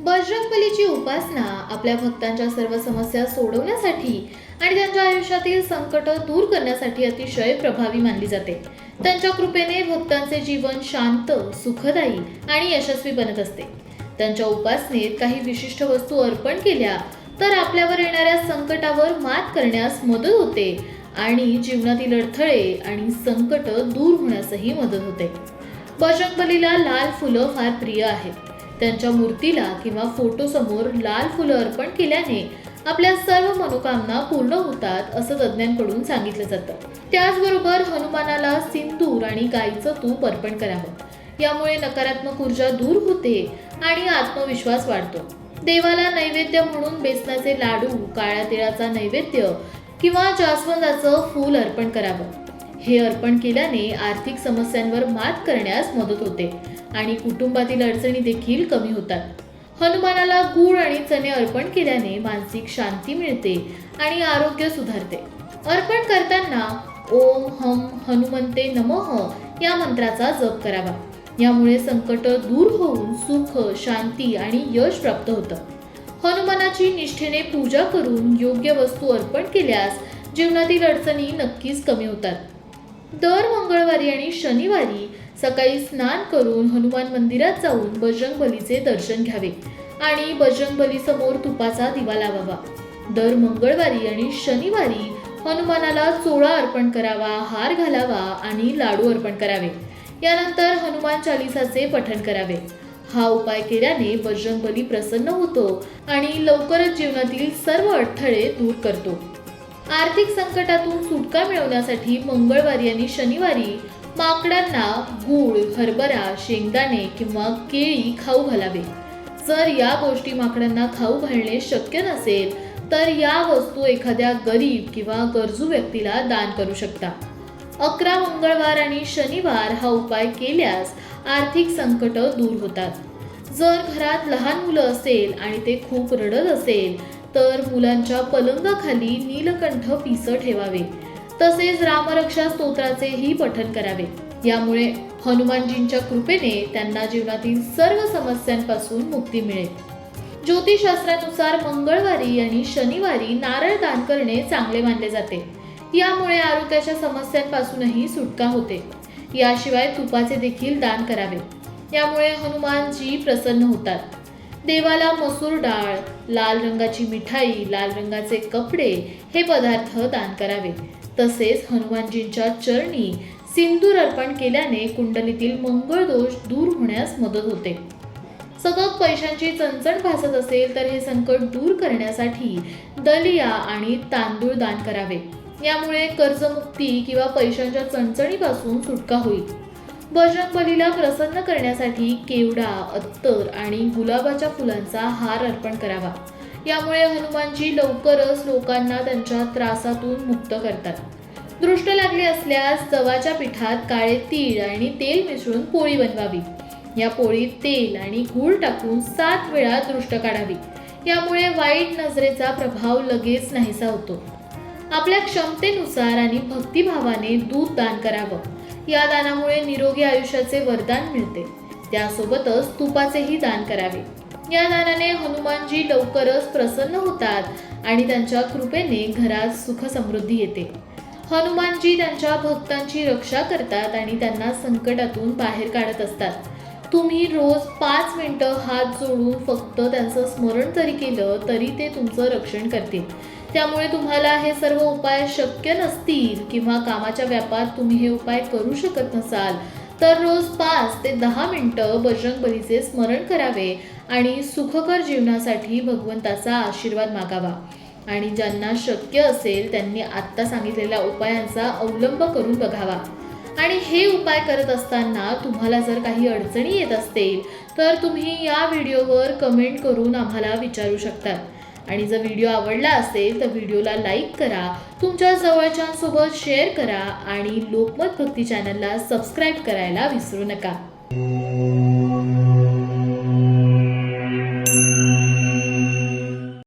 बजरंगबलीची उपासना आपल्या भक्तांच्या सर्व समस्या सोडवण्यासाठी आणि त्यांच्या आयुष्यातील संकट दूर करण्यासाठी अतिशय प्रभावी मानली जाते. त्यांच्या कृपेने भक्तांचे जीवन शांत सुखदायी आणि यशस्वी बनत असते. त्यांच्या उपासनेत काही विशिष्ट वस्तू अर्पण केल्या तर आपल्यावर येणाऱ्या संकटावर मात करण्यास मदत होते आणि जीवनातील अडथळे आणि संकट दूर होण्यासही मदत होते. बजरंगबलीला लाल फुलं फार प्रिय आहेत. त्यांच्या मूर्तीला किंवा फोटोसमोर लाल फुलं अर्पण केल्याने आपल्या सर्व मनोकामना पूर्ण होतात असं तज्ज्ञांकडून सांगितलं जातं. त्याचबरोबर हनुमानाला सिंदूर आणि गाईचं तूप अर्पण करावं. यामुळे नकारात्मक ऊर्जा दूर होते आणि आत्मविश्वास वाढतो. देवाला नैवेद्य म्हणून बेसनाचे लाडू काळ्या तिळाचा नैवेद्य किंवा जास्वंदाचं फूल अर्पण करावं. हे अर्पण केल्याने आर्थिक समस्यांवर मात करण्यास मदत होते आणि कुटुंबातील अडचणी देखील कमी होतात. हनुमानाला गूळ आणि चणे अर्पण केल्याने मानसिक शांती मिळते आणि आरोग्य सुधारते. अर्पण करताना ओम हम हनुमंते नमः या मंत्राचा जप करावा. यामुळे संकट दूर होऊन सुख शांती आणि यश प्राप्त होतं. हनुमानाची निष्ठेने पूजा करून योग्य वस्तू अर्पण केल्यास जीवनातील अडचणी नक्कीच कमी होतात. दर मंगळवारी आणि शनिवारी सकाळी स्नान करून हनुमान मंदिरात जाऊन बजरंगबलीचे दर्शन घ्यावे आणि बजरंगबली समोर तुपाचा दिवा लावावा. दर मंगळवारी आणि शनिवारी हनुमानाला चोळा अर्पण करावा हार घालावा आणि लाडू अर्पण करावे. यानंतर हनुमान चालिसाचे पठण करावे. हा उपाय केल्याने बजरंगबली प्रसन्न होतो आणि लवकरच जीवनातील सर्व अडथळे दूर करतो. आर्थिक संकटातून सुटका मिळवण्यासाठी मंगळवारी आणि शनिवारी माकडांना गूळ हरभरा शेंगदाणे किंवा केळी खाऊ घालावे. जर या गोष्टी माकडांना खाऊ घालणे शक्य नसेल तर या वस्तू एखाद्या गरीब किंवा गरजू व्यक्तीला दान करू शकता. अकरा मंगळवार आणि शनिवार हा उपाय केल्यास आर्थिक संकट दूर होतात. जर घरात लहान मुलं असेल आणि ते खूप रडत असेल तर मुलांच्या पलंगाखाली नीलकंठ पिसं ठेवावे. तसेच रामरक्षा स्तोत्राचेही पठन करावे. यामुळे हनुमानजींच्या कृपेने त्यांना जीवनातील सर्व समस्यांपासून मुक्ती मिळेल. ज्योतिषशास्त्रानुसार मंगळवारी आणि शनिवारी नारळ दान करणे चांगले मानले जाते. यामुळे आरोग्याच्या समस्यांपासूनही सुटका होते. याशिवाय तुपाचे देखील दान करावे. यामुळे हनुमानजी प्रसन्न होतात. देवाला मसूर डाळ लाल रंगाची मिठाई लाल रंगाचे कपडे हे पदार्थ दान करावे. तसेच हनुमानजींच्या चरणी सिंदूर अर्पण केल्याने कुंडलीतील मंगळ दोष दूर होण्यास मदत होते. सतत पैशांची चणचण भासत असेल तर हे संकट दूर करण्यासाठी दलिया आणि तांदूळ दान करावे. यामुळे कर्जमुक्ती किंवा पैशांच्या चणचणीपासून सुटका होईल. बजरंगबलीला प्रसन्न करण्यासाठी केवडा अत्तर आणि गुलाबाच्या फुलांचा हार अर्पण करावा. यामुळे हनुमानजी लवकरच लोकांना त्यांच्या त्रासातून मुक्त करतात. दृष्ट लागले असल्यास जवाच्या पिठात काळे तीळ आणि तेल मिसळून पोळी बनवावी. या पोळीत तेल आणि गूळ टाकून सात वेळा दृष्ट काढावी. यामुळे वाईट नजरेचा प्रभाव लगेच नाहीसा होतो. आपल्या क्षमतेनुसार आणि भक्तिभावाने दूध दान करावं. या दानामुळे निरोगी आयुष्याचे वरदान मिळते. त्यासोबतच तुपाचेही दान करावे. या दानाने हनुमानजी लवकरच प्रसन्न होतात आणि त्यांच्या कृपेने घरात सुख समृद्धी येते. हनुमानजी त्यांच्या भक्तांची रक्षा करतात आणि त्यांना संकटातून बाहेर काढत असतात. तुम्ही रोज पाच मिनटं हात जोडून फक्त त्यांचं स्मरण जरी केलं तरी ते तुमचं रक्षण करतील. त्यामुळे तुम्हाला हे सर्व उपाय शक्य नसतील किंवा कामाच्या व्यापात तुम्ही हे उपाय करू शकत नसाल तर रोज पाच ते दहा मिनटं बजरंगबलीचे स्मरण करावे आणि सुखकर जीवनासाठी भगवंताचा आशीर्वाद मागावा. आणि ज्यांना शक्य असेल त्यांनी आत्ता सांगितलेल्या उपायांचा अवलंब करून बघावा. आणि हे उपाय करत असताना तुम्हाला जर काही अडचणी येत असतील तर तुम्ही या व्हिडिओवर कमेंट करून आम्हाला विचारू शकतात आणि जर व्हिडिओ आवडला असेल तर व्हिडिओला लाईक करा तुमच्या जवळच्यांसोबत शेअर करा आणि लोकमत भक्ती चॅनलला सबस्क्राईब करायला विसरू नका.